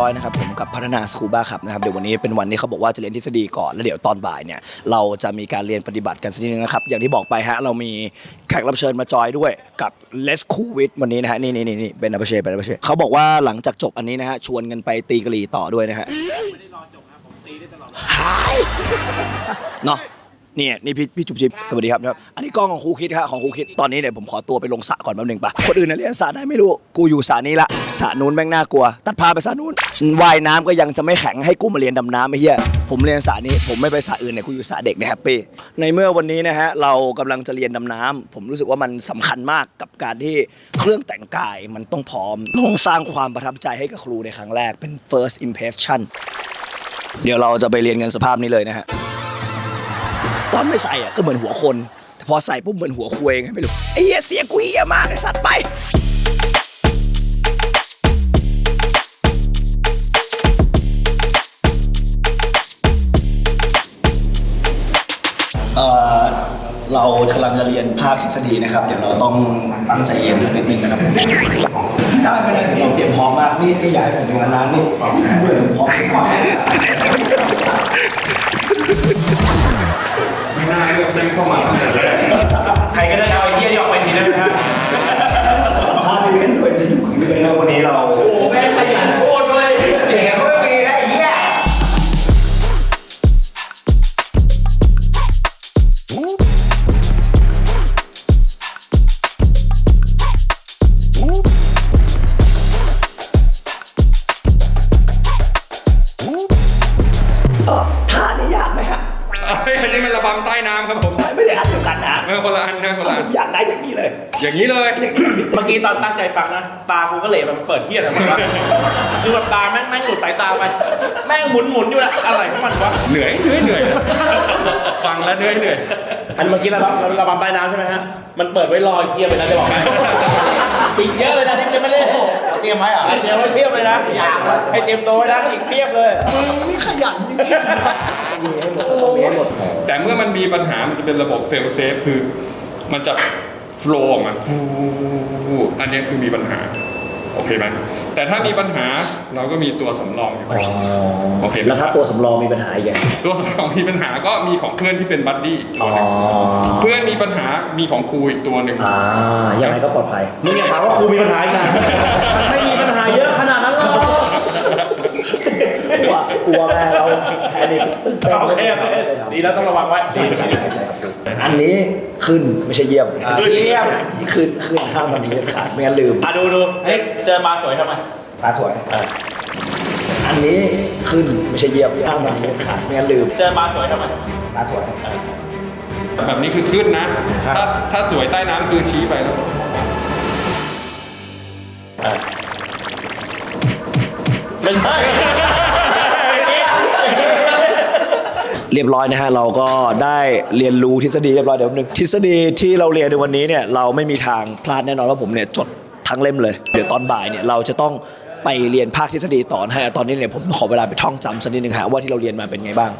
ร้อยนะครับผมกับพัฒนาสคูบ้าครับนะครับเดี๋ยววันนี้เป็นวันที่เขาบอกว่าจะเรียนทฤษฎีก่อนแล้วเดี๋ยวตอนบ่ายเนี่ยเราจะมีการเรียนปฏิบัติกันสักนิดนึงนะครับอย่างที่บอกไปฮะเรามีแขกรับเชิญมาจอยด้วยกับ Let's Cool with วันนี้นะฮะนี่นี่นี่นี่เป็นอาเปเช่เป็นอาเปเช่เขาบอกว่าหลังจากจบอันนี้นะฮะชวนกันไปตีกะหรี่ต่อด้วยนะฮะหายเนาะ เนี่ยนี่พี่พี่จุ๊บจิ๊บสวัสดีครับครับ อันนี้กล้องของครูคิดครับของครูคิดตอนนี้เนี่ยผมขอตัวไปลงสระก่อนแป๊บนึงปะคนอื่นนะเรียนสระได้ไม่รู้กูอยู่สระนี้ละสระนู้นแม่งน่ากลัว ตัดพาไปสระนู้นว่ายน้ำก็ยังจะไม่แข็งให้กูมาเรียนดำน้ำไอ้เหี้ยผมเรียนสระนี้ผมไม่ไปสระอื่นเนี่ยกูอยู่สระเด็กเนี่ยแฮปปี้ในเมื่อวันนี้นะฮะเรากำลังจะเรียนดำน้ำผมรู้สึกว่ามันสำคัญมากกับการที่เครื่องแต่งกายมันต้องพร้อมต้องสร้างความประทับใจให้กับครูในครั้งแรกเป็น first impression เดี๋ยวเราจะไปเรียนกันสภาพนี้เลยนะฮะ ตอนไม่ใส่อะก็เหมือนหัวคน แต่พอใส่ปุ๊บเหมือนหัวคุยไงไม่รู้ไอ้เหี้ยเสียงกูเหี้ยมากไอ้สัตว์ไปเอ่อเรากำลังจะเรียนภาคทฤษฎีนะครับ เดี๋ยวเราต้องตั้งใจเรียนสักนิดนึงนะครับได้ไม่ได้เราเตรียมพร้อมมากนี่นี่ย้ายผมเป็นนานนี่เบื่อพร้อมมาก นาเลือกเล่นเข้ามาตั้งแต่แรกใครก็ได้ คือแบบตาแม่งแม่งหลุดสายตาไป แม่งหมุนหมุนอยู่นะอะไรของมันวะเหนื่อยเหนื่อยเหนื่อยฟังแล้วเหนื่อยเหนื่อยอันเมื่อกี้เราเราเราบำใต้น้ำใช่ไหมฮะมันเปิดไว้รอไอ้เหี้ยไปนะจะบอกให้อีกเยอะเลยนะที่ยังไม่ได้เตรียมไว้เหรอเตรียมไว้เพียบเลยนะอยากให้เตรียมตัวไว้นะอีกเพียบเลยนี่ขยันจริงๆมีให้หมดต้องมีให้หมดแต่เมื่อมันมีปัญหามันจะเป็นระบบ fail safe คือ มันจะโฟล์ออกมาฟูอันนี้คือมีปัญหา โอเคไหมแต่ถ้ามีปัญหาเราก็มีตัวสำรองอยู่ โอเค แล้วถ้าตัวสำรองมีปัญหาอีกไงตัวสำรองมีปัญหาก็มีของเพื่อนที่เป็นบัดดี้อีกตัวหนึ่งเพื่อนมีปัญหามีของครูอีกตัวหนึ่งอ่ายังไงก็ปลอดภัยมึงอย่าถามว่าครูมีปัญหาอีกนะมันไม่มีปัญหาเยอะขนาดนั้นหรอก กลัวกลัวแม่เราแพนิคตื่นเต้นโอเคโอเคดีแล้วต้องระวังไว้ใช่ใช่ใช่ใช่ครับอันนี้ขึ้นไม่ใช่เยี่ยมขึ้นเยี่ยมขึ้นขึ้นห้ามมันมีเด็ดขาดไม่งั้นลืมอะดูดูเฮ้ยเจอมาสวยทำไมตาสวยอันนี้ขึ้นไม่ใช่เยี่ยมห้ามมันมีเด็ดขาดไม่งั้นลืมเจอมาสวยทำไมตาสวยแบบนี้คือขึ้นนะครับถ้าถ้าสวยใต้น้ำคือชี้ไปแล้วไม่ใช่ เรียบร้อยนะฮะเราก็ได้เรียนรู้ทฤษฎีเรียบร้อยเดี๋ยวหนึ่งทฤษฎีที่เราเรียนในวันนี้เนี่ยเราไม่มีทางพลาดแน่นอนว่าผมเนี่ยจดทั้งเล่มเลย เดี๋ยวตอนบ่ายเนี่ยเราจะต้องไปเรียนภาคทฤษฎีต่อนะฮะตอนนี้เนี่ยผมขอเวลาไปท่องจำสักนิดนึงฮะว่าที่เราเรียนมาเป็นไงบ้าง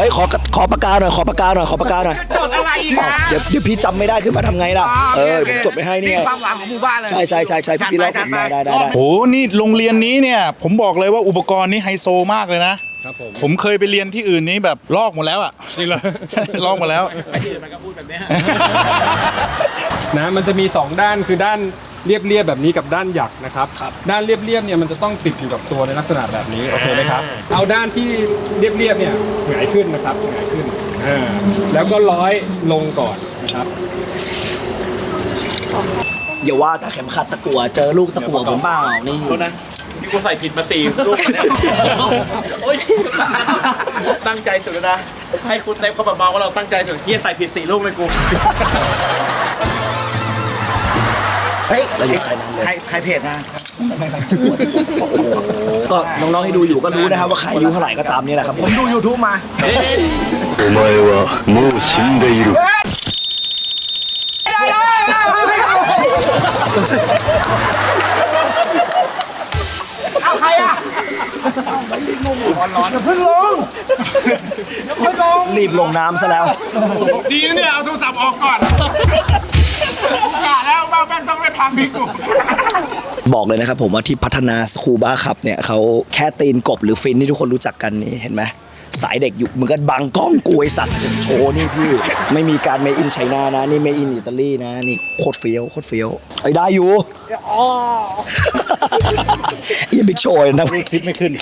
ฮ้ยขอขอปากกาหน่อยขอปากกาหน่อยขอปากกาหน่อยจดอะไรอีกอ้าวนะเดี๋ยวเดี๋ยวพี่จำไม่ได้ขึ้นมาทำไงล่ะเออผมจดไปให้นี่ไงความหวังของหมู่บ้านเลยใช่ใช่ใช่ใช่พี่พี่เล่าผมมาได้ได้ได้โอ้โหนี่โรงเรียนนี้เนี่ย ผมบอกเลยว่าอุปกรณ์นี้ไฮโซมากเลยนะครับผมผมเคยไปเรียนที่อื่นนี้แบบลอกหมดแล้วอะจริงเลยลอกหมดแล้วไอ้ที่อื่นมันก็พูดแบบเนี้ยนะมันจะมี 2 ด้านคือด้าน เรียบๆแบบนี้กับด้านหยักนะครับด้านเรียบๆเนี่ยมันจะต้องติดอยู่กับตัวในลักษณะแบบนี้โอเคไหมครับเอาด้านที่เรียบๆเนี่ยหงายขึ้นนะครับหงายขึ้นอ่าแล้วก็ร้อยลงก่อนนะครับ อย่าว่าแต่เข็มขัดตะกัวเจอลูกตะกัวผมเปล่านี่โทษนะนี่กูใส่ผิดมาสี่ลูกเนี่ยโอ้ยตั้งใจสุดแล้วนะ ให้คุณเต็มเขาแบบมาว่าเราตั้งใจสุดที่ใส่ผิดสี่ลูกเลยกู เฮ้ยเราจะใครนำเลย ใครใครเพจนะ ก็น้องๆที่ดูอยู่ก็รู้นะครับว่าใครอายุเท่าไหร่ก็ตามนี่แหละครับผมดู YouTube มา お前はもう死んでいる。 รีบลงน้ำซะแล้ว ดีนะเนี่ยเอาโทรศัพท์ออกก่อน กะแล้วว่าแม่งต้องไปพังพี่กูบอกเลยนะครับผมว่าที่พัฒนาสคูบ้าขับเนี่ยเขาแค่ตีนกบหรือฟินที่ทุกคนรู้จักกันนี่เห็นไหมสายเด็กอยู่เหมือนกันบังกล้องกลวยสัตว์โชว์นี่พี่ ไม่มีการเมอินไชน่านะ นี่เมอินอิตาลีนะ นี่โคตรเฟี้ยวโคตรเฟี้ยวไอ้ได้อยู่ยังบิ๊กโชว์นะซิปไม่ขึ้น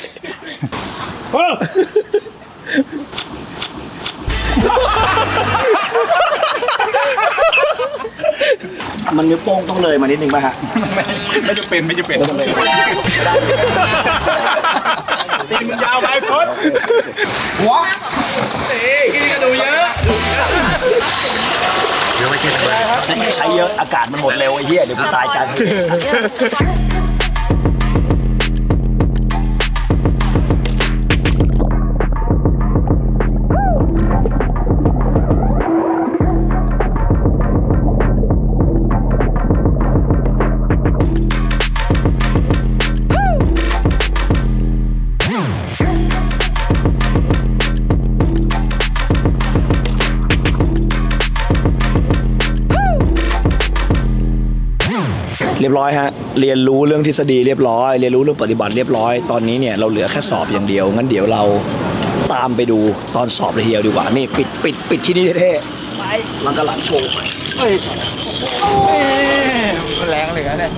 มันนิ้วโป้งต้องเลยมานิดนึงป่ะฮะ ไม่จะเป็นไม่จะเป็นตีนยาวไปพ้นแต่อย่าใช้เยอะอากาศมันหมดเร็วไอ้เหี้ยเดี๋ยวกูตายกล รทะเลสัตว์เรียบร้อยฮะเรียนรู้เรื่องทฤษฎีเรียบร้อย เรียนรู้เรื่องปฏิบัติเรียบร้อยตอนนี้เนี่ยเราเหลือแค่สอบอย่างเดียวงั้นเดี๋ยวเราตามไปดูตอนสอบเลยทีเดียวดีกว่านี่ปิดปิดปิดที่นี่เท่ๆไปมันกำลังโชว์ไปแรงเลยนะเนี่ย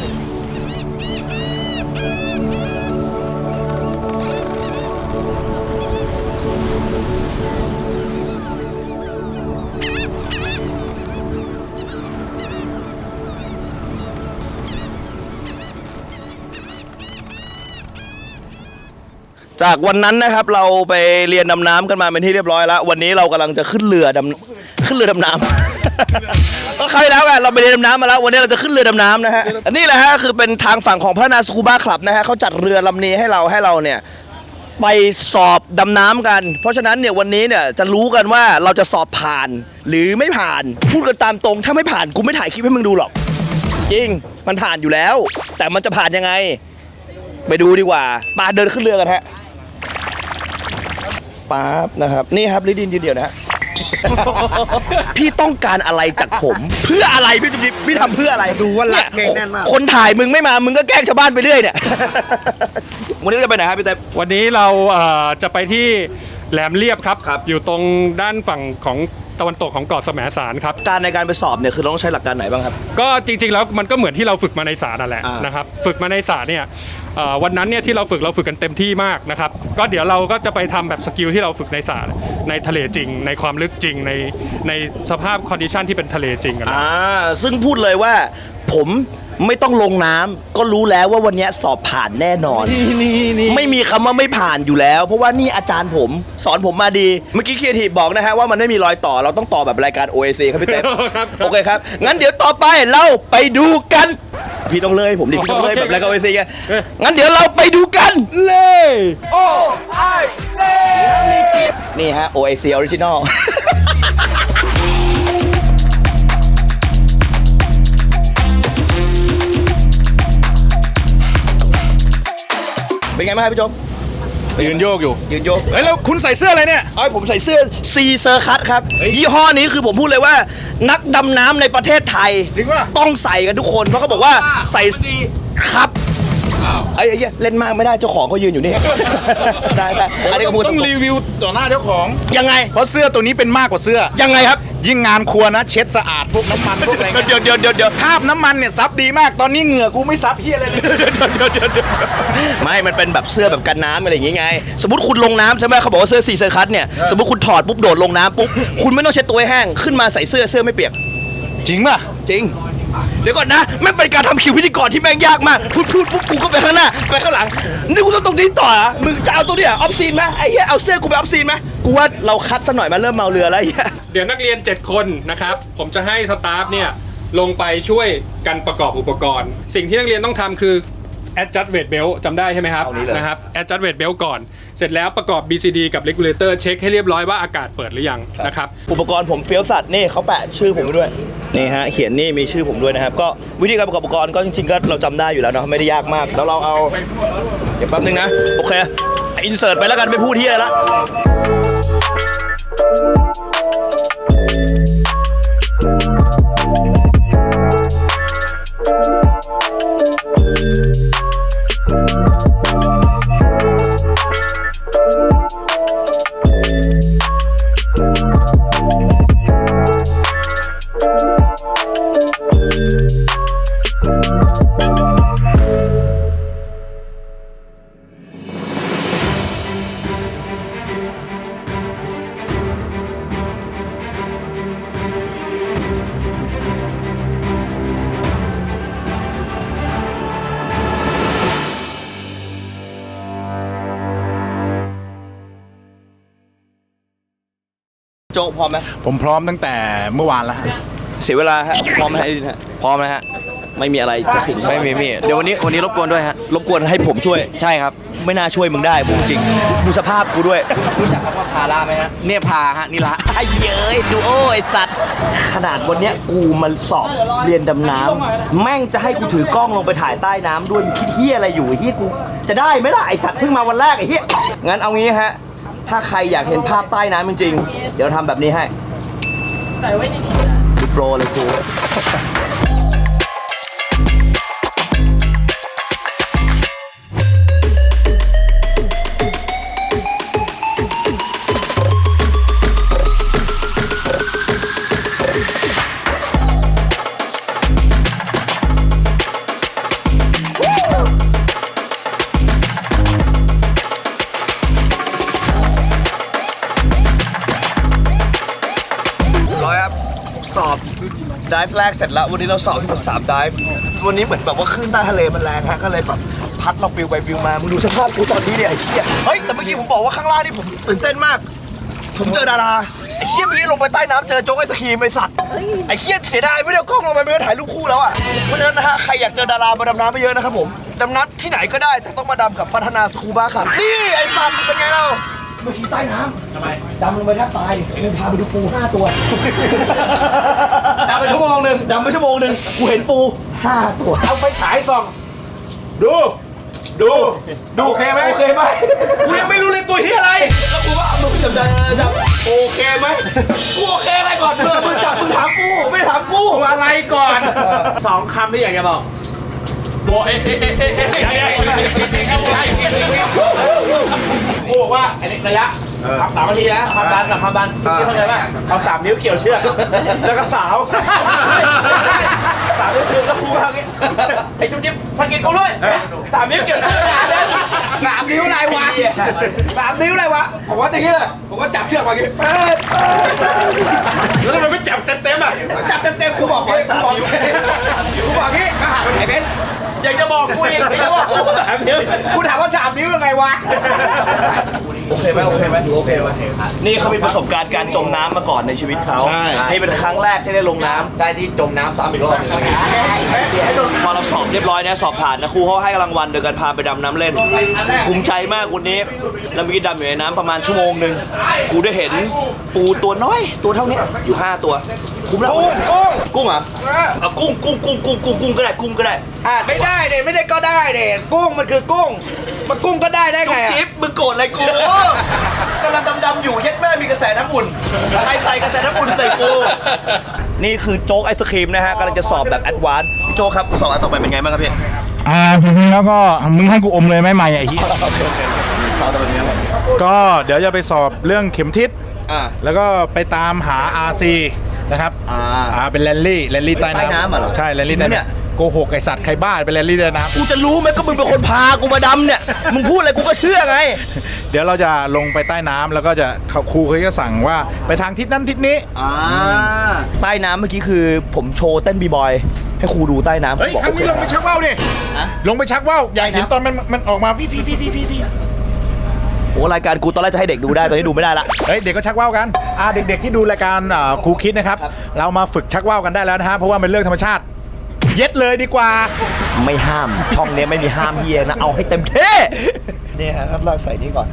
จากวันนั้นนะครับเราไปเรียนดำน้ำกันมาเป็นที่เรียบร้อยแล้ว วันนี้เรากำลังจะขึ้นเรือดำขึ้นเรือดำน้ำ ก็เคยแล้วกันเราไปเรียนดำน้ำมาแล้ว วันนี้เราจะขึ้นเรือดำน้ำนะฮะอันนี้แหละฮะคือเป็นทางฝั่งของพัฒนาสกูบ้าคลับนะฮะเขาจัดเรือลำนี้ให้เราให้เราเนี่ยไปสอบดำน้ำกัน เพราะฉะนั้นเนี่ยวันนี้เนี่ยจะรู้กันว่าเราจะสอบผ่านหรือไม่ผ่านพูดกันตามตรง ถ้าไม่ผ่านกูไม่ถ่ายคลิปให้มึงดูหรอก จริงมันผ่านอยู่แล้ว แต่มันจะผ่านยังไง ไปดูดีกว่าปาเดินขึ้นเรือกันฮะ ป๊าบนะครับ นี่ครับลิดินยืนเดียวนะฮะ พี่ต้องการอะไรจากผม เพื่ออะไรพี่จุ๊บจิ๊บพี่ทำเพื่ออะไรดูว่ารักเก่งแน่นมาก คนถ่ายมึงไม่มามึงก็แกล้งชาวบ้านไปเรื่อยเนี่ย วันนี้เราจะไปไหนครับพี่เต้ วันนี้เราเอ่อจะไปที่แหลมเรียบครับ ครับ อยู่ตรงด้านฝั่งของ ตะวันตกของเกาะแสมสารครับ การในการไปสอบเนี่ยคือเราต้องใช้หลักการไหนบ้างครับ ก็จริงๆแล้วมันก็เหมือนที่เราฝึกมาในศาลนั่นแหละอ่าน นะครับฝึกมาในศาลเนี่ยเอ่อวันนั้นเนี่ยที่เราฝึกเราฝึกกันเต็มที่มากนะครับก็เดี๋ยวเราก็จะไปทำแบบสกิลที่เราฝึกในศาลในทะเลจริง ในความลึกจริงในในสภาพคอนดิชันที่เป็นทะเลจริงกันอ่าซึ่งพูดเลยว่าผม ไม่ต้องลงน้ำก็รู้แล้วว่าวันนี้สอบผ่านแน่นอนไม่มีคำว่าไม่ผ่านอยู่แล้ว เพราะว่านี่อาจารย์ผม สอนผมมาดี เมื่อกี้ครีเอทีฟบอกนะฮะว่ามันไม่มีรอยต่อเราต้องต่อแบบรายการ OAC ครับพี่เต้ครับโอเคครับ งั้นเดี๋ยวต่อไปเราไปดูกัน พี่ต้องเลยผมดิพี่ต้องเลยแบบรายการ OAC ไงงั้นเดี๋ยวเราไปดูกัน เลย นี่ฮะ OAC Original เป็นไงบ้างครับพี่โจ๊กยืนโยกอยู่ยืนโยก เฮ้ยแล้วคุณใส่เสื้ออะไรเนี่ย เอาผมใส่เสื้อซีเซอร์คัตครับ ยี่ห้อนี้คือผมพูดเลยว่า นักดำน้ำในประเทศไทย จริงป่ะ ต้องใส่กันทุกคน เพราะเขาบอกว่าใส่ครับไอ้ไอ้เหี้ยเล่นมากไม่ได้เจ้าของเขายืนอยู่นี่ ได้ได้อันนี้ก็พูดต้องรีวิวต่อหน้าเจ้าของยังไง เพราะเสื้อตัวนี้เป็นมากกว่าเสื้อ ยังไงครับ ยิ่งงานครัวนะเช็ดสะอาดพวกน้ำมันพวกอะไรเดี๋ยวเดี๋ยวเดี๋ยวเดี๋ยวคราบน้ำมันเนี่ยซับดีมากตอนนี้เหงื่อกูไม่ซับเฮียอะไรเลยไม่ มันเป็นแบบเสื้อแบบกันน้ำอะไรอย่างงี้ไง สมมติคุณลงน้ำใช่ไหมเขาบอกว่าเสื้อซีเซอร์คัตเนี่ยสมมติคุณถอดปุ๊บโดดลงน้ำปุ๊บคุณไม่ต้องเช็ดตัวให้แห้งขึ้นมาใส่เสื้อเสื้อไม่เปียกจริงป่ะจริง เดี๋ยวก่อนนะแม่งเป็นการทำคิวพิธีกรที่แม่งยากมากพูดพูดปุ๊บกูก็ไปข้างหน้าไปข้างหลังนี่กูต้องตรงนี้ต่อเหรอะมึงจะเอาตัวเนี้ยออฟซีนไหมไอ้เหี้ยเอาเสื้อกูไปออฟซีนไหมกูว่าเราคัดซะหน่อยมาเริ่มเมาเรือแล้วไอ้เหี้ย เดี๋ยวนักเรียน 7 คนนะครับ ผมจะให้สตาฟเนี่ยลงไปช่วยกันประกอบอุปกรณ์ สิ่งที่นักเรียนต้องทำคือ adjust weight belt จำได้ใช่ไหมครับเอานี้เลย นะครับ adjust weight belt ก่อน เสร็จแล้วประกอบ BCD กับ regulator เช็คให้เรียบร้อยว่าอากาศเปิดหรือยังนะครับ อุปกรณ์ผมเฟี้ยวสัตว์นี่เขาแปะชื่อผมไว้ด้วย นี่ฮะเขียนนี่มีชื่อผมด้วยนะครับ ก็วิธีการประกอบอุปกรณ์ก็จริงๆก็เราจำได้อยู่แล้วเนาะไม่ได้ยากมาก แล้วเราเอาเดี๋ยวแป๊บนึงนะ โอเคอินเสิร์ตไปแล้วกันไม่พูดที่อะไรละ โจพร้อมไหมผมพร้อมตั้งแต่เมื่อวานแล้วฮะเสียเวลาฮะพร้อมไหมไอ้ดินฮะพร้อมแล้วฮะ ไม่มีอะไรจะขิงไม่มีพี่เดี๋ยววันนี้วันนี้รบกวนด้วยฮะ รบกวนให้ผมช่วย ใช่ครับ ไม่น่าช่วยมึงได้พูดจริง ดูสภาพกูด้วยรู้จักคำว่าพาราไหมฮะ เนี่ยพาฮะนี่ละไอ้เย้ยดูโอ้ไอสัตว์ ขนาดวันเนี้ยกูมันสอบเรียนดำน้ำแม่งจะให้กูถือกล้องลงไปถ่ายใต้น้ำด้วยมึงคิดเฮียอะไรอยู่ไอ้เฮียกู จะได้ไหมล่ะไอสัตว์เพิ่งมาวันแรกไอ้เฮียงั้นเอางี้ฮะ ถ้าใครอยากเห็นภาพใต้น้ำจริงๆ เดี๋ยวทำแบบนี้ให้ ใส่ไว้ในนี้ดูโปรเลยกูร้ แรกเสร็จแล้ว วันนี้เราสอบที่มันสามดิฟวันนี้เหมือนแบบว่าคลื่นใต้ทะเลมันแรงฮะก็เลยแบบพัดเราปลิวไปปลิวมามึงดูสภาพกูตอนนี้เนี่ยไอ้เหี้ยเฮ้ยแต่เมื่อกี้ผมบอกว่าข้างล่างนี่ผมตื่นเต้นมาก ผมเจอดาราไอ้เหี้ยเมื่อกี้ลงไปใต้น้ำเจอโจ๊กไอศครีมไอสัตว์ไอ้เหี้ยเสียดายไม่ได้เอากล้องลงไปไม่ได้ถ่ายรูปคู่แล้วอะเพราะฉะนั้นนะฮะใครอยากเจอดารามาดำน้ำไม่เยอะนะครับผมดำน้ำที่ไหนก็ได้แต่ต้องมาดำกับพัฒนาสกูบ้าครับนี่ไอ้สัตว์เป็นไงเรา เมื่อกี้ใต้น้ำทำไมดำลงไปแทบตายกูพาไปดูปูห้าตัวดำไปชั่วโมงหนึ่งดำไปชั่วโมงหนึ่งกูเห็นปูห้าตัวเอาไฟฉายส่อง ดู ดู ดูโอเคไหมโอเคไหมกูยังไม่รู้เลยตัวเฮียอะไรแล้วกูว่ามึงจับจับจับโอเคไหมกูโอเคอะไรก่อนเมื่อมึงจับมึงถามกูไม่ถามกู ตัวอะไรก่อนสองคำที่อยากจะบอกโบอบอกว่าอันนี้ระยะทำสามนาทีแล้วทำบันกับความดันที่เข้าใจป่ะเอาสามนิ้วเขี่ยวเชือกแล้วก็สาวสามนิ้วเขี่ยวแล้วครูว่างี้ไอ้จุ๊บจิ๊บสกิดกูด้วยสามนิ้วเกี่ยวเชือกสามนิ้วไรวะสามนิ้วไรวะผมว่าอย่างนี้เลยผมว่าจับเชือกมาอย่างอแล้วทำไมไม่จับเต็มๆอะจับเต็มๆกูบอกเลยกูบอกเลยกูบอกงี้ก็หาไปไหนเป็น อยากจะบอกกูอีกอยากจะบอกกูสามนิ้วกูถามว่าสามนิ้วยังไงวะ โอเคไหมโอเคไหมโอเคไหมนี่เขามีประสบการณ์การจมน้ำมาก่อนในชีวิตเขาใช่ นี่เป็นครั้งแรกที่ได้ลงน้ำ ใช่ที่จมน้ำซ้ำอีกรอบหนึงพอเราสอบเรียบร้อยนะสอบผ่านนะครูเขาให้รางวัลโดยการพาไปดำน้ำเล่นภูมิใจมากวันนี้แล้วเมื่อกี้ดำอยู่ในน้ำประมาณชั่วโมงหนึ่งกูได้เห็นปูตัวน้อย ตัวเท่านี้อยู่ 5 ตัวคุ้มแล้วกุ้งกุ้งกุ้งเหรอเอากุ้งกุ้งกุ้งกุ้งกุ้งกุ้งก็ได้กุ้งก็ได้ อะไม่ได้เด็ไม่ได้ก็ได้เด็กุ้งมันคือกุ้ง มันกุ้งก็ได้ได้จุ๊ไงบอะจิ๊บมึงโกรธอะไรกูกำลังดำๆอยู่เย็ดแม่มีกระแสน้ำอุ่นใครใส่กระแสน้ำอุ่นใส่กูนี่คือโจ๊กไอศครีมนะฮะกำลังจะสอบแบบแอดวานซ์พี่โจ๊กครับสอบอันต่อไปเป็นไงบ้างครับพี่อ่าจริงๆแล้วก็มึงให้กูอมเลยไหม่ใหม่ไอ้เหี้ยโอเคโอเคสอบต่อไปเป็นไงบ้างก็เดี๋ยวจะไปสอบเรื่องเข็มทิศอ่า แล้วก็ไปตามหา RC นะครับอ่าอ่าเป็นแรลลี่แรลลี่ใต้ใต้น้ำเหรอใช่แรลลี่ใต้จริงปะเนี่ยน้ำโกหกไอสัตว์ใครบ้าเป็นแรลลี่ใต้น้กูจะรู้ไหมก็มึงเป็นคนพากูมาดำเนี่ย มึงพูดอะไรกูก็เชื่อไงำเดี๋ยวเราจะลงไปใต้น้ำแล้วก็จะเขาครูเขาจะสั่งว่าไปทางทิศนั้นทิศนี้ อ่าใต้น้ำเมื่อกี้คือผมโชว์เต้นบีบอย ให้ครูดูใต้น้ำครูเฮ้ยบอกครั้โองเคนี้ลงไปชักว่าวดิลงไปชักว่าวอยากเห็นตอนมันมันออกมาฟีฟีฟีฟีฟีฟีโอ้รายการกูตอนแรกจะให้เด็กดูได้ตอนนี้ดูไม่ได้ละเฮ้ยเด็กก็ชักว่าวกันอ่าเด็กๆที่ดูรายการอ่าครูคิดนะครับ เรามาฝึกชักว่าวกันได้แล้วนะฮะเพราะว่าเป็นเรื่องธรรมชาติ เย็ดเลยดีกว่า ไม่ห้าม ช่องเนี้ยไม่มีห้ามเฮียนะ เอาให้เต็มที่เนี่ยครับลากใส่นี่ก่อน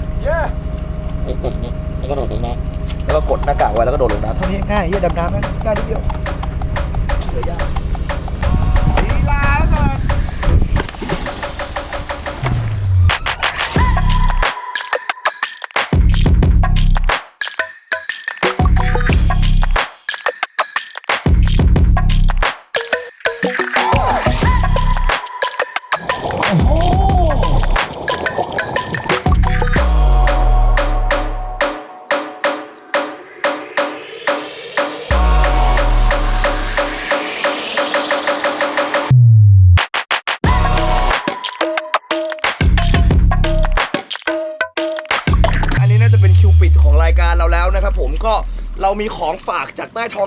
ไอ้ปุ่มนี้แล้วก็โดดลงน้ำแล้วก็กดหน้ากากไว้แล้วก็โดดลงน้ำเท่านี้ง่ายเฮียดำน้ำง่ายนิดเดียวเหลือยาก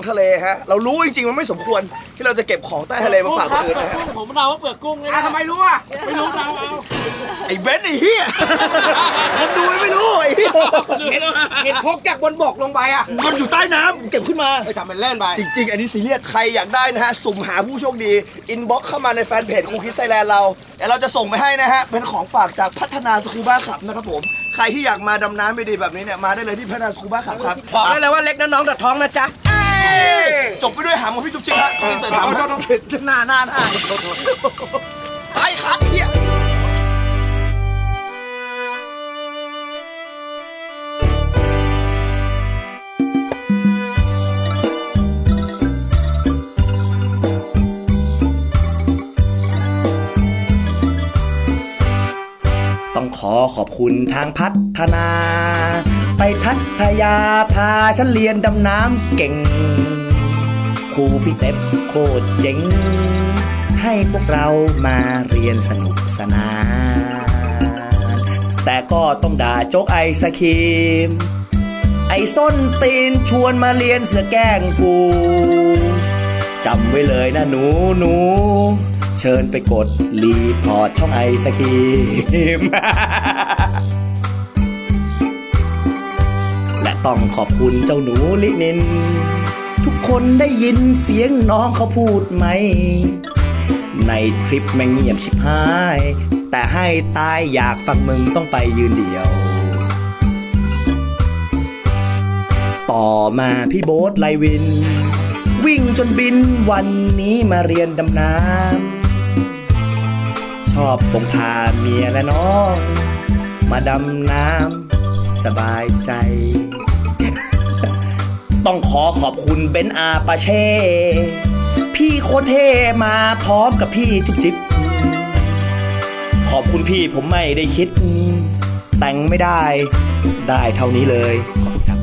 องทะเลฮะ เรารู้จริงๆมันไม่สมควรที่เราจะเก็บของใต้ทะเลมาฝากคนอื่นนะฮะผมเดาว่าเปลือกกุ้งเลยนะทำไมรู้อะไม่รู้เดาเอาไอ้เบนซ์ไอ้เหี้ยคนดูไม่รู้ไอ้เหี้ยเห็นเห็นพกจากบนบกลงไปอะมันอยู่ใต้น้ำเก็บขึ้นมา ไปทำเป็นเล่นไป จริง ๆ อันนี้ซีเรียส ใครอยากได้นะฮะ สุ่มหาผู้โชคดี อินบ็อกเข้ามาในแฟนเพจครูคิดไซแลนด์เราเดี๋ยวเราจะส่งไปให้นะฮะ เป็นของฝากจากพัฒนาสกูบ้าขับนะครับผม ใครที่อยากมาดำน้ำไม่ดีแบบนี้เนี่ย มาได้เลยที่พัฒนาสกูบ้าขับครับ บอกได้เลยว่าเล็กนะน้องแต่ท้องนะจ๊ะ จบไปด้วยหางของพี่จุ๊บจิ๊บฮะขออินเสิร์ตหางของน้องเข็ดหน้าหน้าหน้าไปครับไอ้เหี้ยต้องขอขอบคุณทางพัฒนา ไปพัทยาพาฉันเรียนดำน้ำเก่ง ครูพี่เต็บโคตรเจ๋ง ให้พวกเรามาเรียนสนุกสนาน แต่ก็ต้องด่าโจ๊กไอศครีม ไอ้ส้นตีนชวนมาเรียนเสือแก้งกูจำไว้เลยนะหนูหนูเชิญไปกดรีพอร์ตช่องไอศครีม ต้องขอบคุณเจ้าหนูลินิน ทุกคนได้ยินเสียงน้องเขาพูดไหม ในทริปแม่งเงียบชิบหาย แต่ให้ตายอยากฟังมึงต้องไปยืนเดียว ต่อมาพี่โบ๊ทไลวิน วิ่งจนบินวันนี้มาเรียนดำน้ำชอบตรงพาเมียและน้อง มาดำน้ำสบายใจ ต้องขอขอบคุณเบนซ์อาปาเช่ พี่โคเทมาพร้อมกับพี่จุ๊บจิ๊บ ขอบคุณพี่ผมไม่ได้คิด แต่งไม่ได้ ได้เท่านี้เลย ขอบคุณครับ